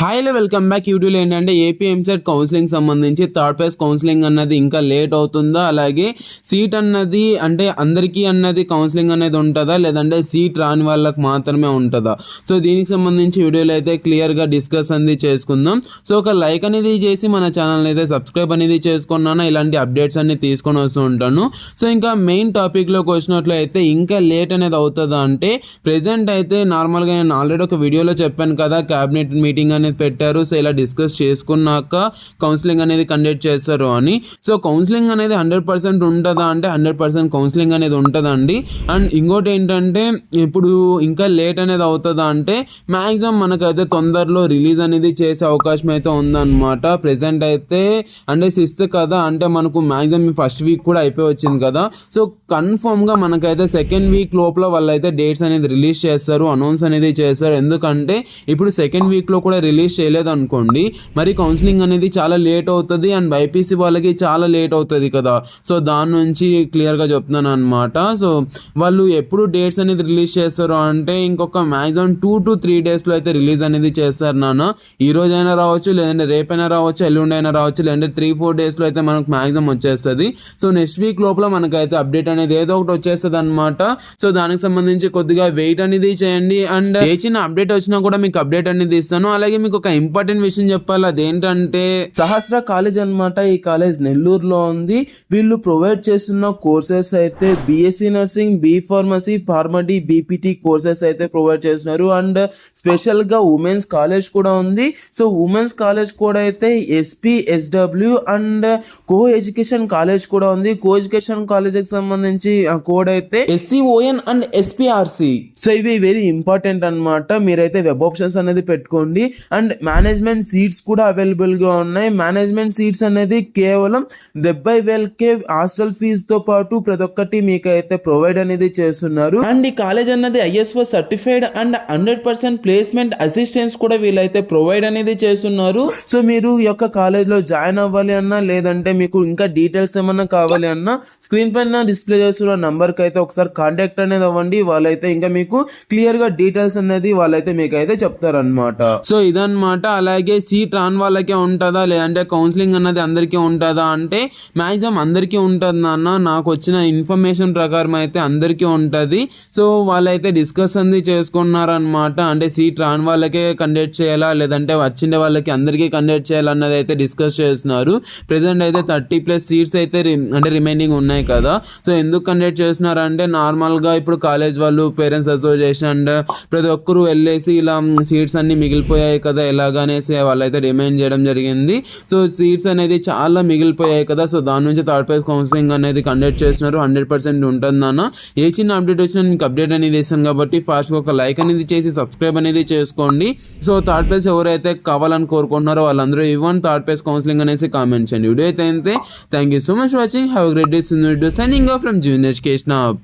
Hi welcome back YouTube ఏంటంటే AP EAMCET counselling సంబంధించి third phase counselling అన్నది ఇంకా లేట్ అవుతుందా? అలాగే సీట్ అన్నది అంటే అందరికీ అన్నది కౌన్సిలింగ్ అనేది ఉంటుందా? లేదంటే సీట్ రాని వాళ్ళకి మాత్రమే ఉంటుందా? సో దీనికి సంబంధించి వీడియోలో అయితే క్లియర్గా డిస్కస్ అనేది చేసుకుందాం. సో ఒక లైక్ అనేది చేసి మన ఛానల్ అయితే సబ్స్క్రైబ్ అనేది చేసుకున్నాను? ఇలాంటి అప్డేట్స్ అన్ని తీసుకొని వస్తూ ఉంటాను. సో ఇంకా మెయిన్ టాపిక్లోకి వచ్చినట్లయితే ఇంకా లేట్ అనేది అవుతుందా అంటే ప్రజెంట్ అయితే నార్మల్గా నేను ఆల్రెడీ ఒక వీడియోలో చెప్పాను కదా క్యాబినెట్ మీటింగ్ అనేది పెట్టారు. సో ఇలా డిస్కస్ చేసుకున్నాక కౌన్సిలింగ్ అనేది కండక్ట్ చేస్తారు అని. సో కౌన్సిలింగ్ అనేది హండ్రెడ్ పర్సెంట్ ఉంటుందా అంటే హండ్రెడ్ పర్సెంట్ కౌన్సిలింగ్ అనేది ఉంటుందండి. అండ్ ఇంకోటి ఏంటంటే ఇప్పుడు ఇంకా లేట్ అనేది అవుతుందా అంటే మ్యాక్సిమం మనకైతే తొందరలో రిలీజ్ అనేది చేసే అవకాశం అయితే ఉందన్నమాట. ప్రెసెంట్ అయితే అంటే సిక్స్త్ కదా అంటే మనకు మ్యాక్సిమం ఫస్ట్ వీక్ కూడా అయిపోయి వచ్చింది కదా. సో కన్ఫర్మ్గా మనకైతే సెకండ్ వీక్ లోపల వాళ్ళైతే డేట్స్ అనేది రిలీజ్ చేస్తారు అనౌన్స్ అనేది చేస్తారు. ఎందుకంటే ఇప్పుడు సెకండ్ వీక్లో కూడా రిలీజ్ రిలీజ్ చేయలేదు అనుకోండి మరి కౌన్సిలింగ్ అనేది చాలా లేట్ అవుతుంది అండ్ బైపీసీ వాళ్ళకి చాలా లేట్ అవుతుంది కదా. సో దాని నుంచి క్లియర్గా చెప్తున్నాను అనమాట సో వాళ్ళు ఎప్పుడు డేట్స్ అనేది రిలీజ్ చేస్తారు అంటే ఇంకొక మ్యాక్సిమం టూ టు త్రీ డేస్లో అయితే రిలీజ్ అనేది చేస్తారు నాన్న. ఈ రోజైనా రావచ్చు లేదంటే రేపైనా రావచ్చు ఎల్లుండి అయినా రావచ్చు లేదంటే త్రీ ఫోర్ డేస్లో అయితే మనకు మ్యాక్సిమం వచ్చేస్తుంది. సో నెక్స్ట్ వీక్ లోపల మనకైతే అప్డేట్ అనేది ఏదో ఒకటి వచ్చేస్తుంది అనమాట సో దానికి సంబంధించి కొద్దిగా వెయిట్ అనేది చేయండి. అండ్ ఏ చిన్న అప్డేట్ వచ్చినా కూడా మీకు అప్డేట్ అనేది ఇస్తాను. అలాగే మీకు ఒక ఇంపార్టెంట్ విషయం చెప్పాలి అదేంటంటే సహస్ర కాలేజ్ అన్నమాట. ఈ కాలేజ్ నెల్లూరులో ఉంది. వీళ్ళు ప్రొవైడ్ చేస్తున్న కోర్సెస్ అయితే BSc nursing B pharmacy PharmD BPT courses అయితే ప్రొవైడ్ చేస్తున్నారు. అండ్ స్పెషల్గా ఉమెన్స్ కాలేజ్ కూడా ఉంది. సో ఉమెన్స్ కాలేజ్ కూడా అయితే SP SW and co education college కూడా ఉంది. కో ఎడ్యుకేషన్ కాలేజ్కి సంబంధించి కోడ్ అయితే ఎస్సీఓఎన్ అండ్ ఎస్పీఆర్సి. సో ఇవి వెరీ ఇంపార్టెంట్ అన్నమాట. మీరైతే వెబ్ ఆప్షన్స్ అనేది పెట్టుకోండి. అండ్ అండ్ మేనేజ్మెంట్ సీట్స్ కూడా అవైలబుల్గా ఉన్నాయి. మేనేజ్మెంట్ సీట్స్ అనేది కేవలం డెబ్బై వేలకే హాస్టల్ ఫీజు తో పాటు ప్రతి ఒక్కటి మీకు అయితే ప్రొవైడ్ అనేది చేస్తున్నారు. అండ్ ఈ కాలేజ్ అన్నది ISO certified and hundred percent placement assistance కూడా వీళ్ళైతే ప్రొవైడ్ అనేది చేస్తున్నారు. సో మీరు ఈ యొక్క కాలేజ్లో జాయిన్ అవ్వాలి అన్నా లేదంటే మీకు ఇంకా డీటెయిల్స్ ఏమన్నా కావాలి అన్నా స్క్రీన్ పైన డిస్ప్లే చేస్తున్న నంబర్కి అయితే ఒకసారి కాంటాక్ట్ అనేది అవ్వండి. వాళ్ళైతే ఇంకా మీకు క్లియర్గా డీటెయిల్స్ అనేది వాళ్ళైతే మీకు అయితే చెప్తారనమాట సో అనమాట అలాగే సీట్ రాని వాళ్ళకే ఉంటుందా? లేదంటే కౌన్సిలింగ్ అన్నది అందరికీ ఉంటుందా? అంటే మ్యాక్సిమం అందరికీ ఉంటుంది అన్న నాకు వచ్చిన ఇన్ఫర్మేషన్ ప్రకారం అయితే అందరికీ ఉంటుంది. సో వాళ్ళైతే డిస్కస్ అనేది చేసుకున్నారనమాట అంటే సీట్ రాని వాళ్ళకే కండక్ట్ చేయాలా? లేదంటే వచ్చిండే వాళ్ళకి అందరికీ కండక్ట్ చేయాలన్నది అయితే డిస్కస్ చేస్తున్నారు. ప్రజెంట్ అయితే థర్టీ ప్లస్ సీట్స్ అయితే అంటే రిమైనింగ్ ఉన్నాయి కదా. సో ఎందుకు కండక్ట్ చేస్తున్నారు? అంటే నార్మల్గా ఇప్పుడు కాలేజ్ వాళ్ళు పేరెంట్స్ అసోసియేషన్ అండ్ ప్రతి ఒక్కరు వెళ్ళేసి ఇలా సీట్స్ అన్ని మిగిలిపోయాయి కదా కదా ఎలాగనేసి వాళ్ళైతే డిమాండ్ చేయడం జరిగింది. సో సీట్స్ అనేది చాలా మిగిలిపోయాయి కదా. సో దాని నుంచి థర్డ్ ప్రైజ్ కౌన్సిలింగ్ అనేది కండక్ట్ చేస్తున్నారు. హండ్రెడ్ పర్సెంట్ ఉంటుంది ఉంటుందన్న ఏ చిన్న అప్డేట్ వచ్చినా మీకు అప్డేట్ అనేది ఇస్తాను కాబట్టి ఫాస్ట్గా ఒక లైక్ అనేది చేసి సబ్స్క్రైబ్ అనేది చేసుకోండి. సో థర్డ్ ప్రైజ్ ఎవరైతే కావాలని కోరుకుంటున్నారో వాళ్ళందరూ ఇవ్వన్ థర్డ్ ప్రైజ్ కౌన్సిలింగ్ అనేసి కామెంట్ చేయండి. వీడియో అయితే thank you so much watching have great day signing off from junior education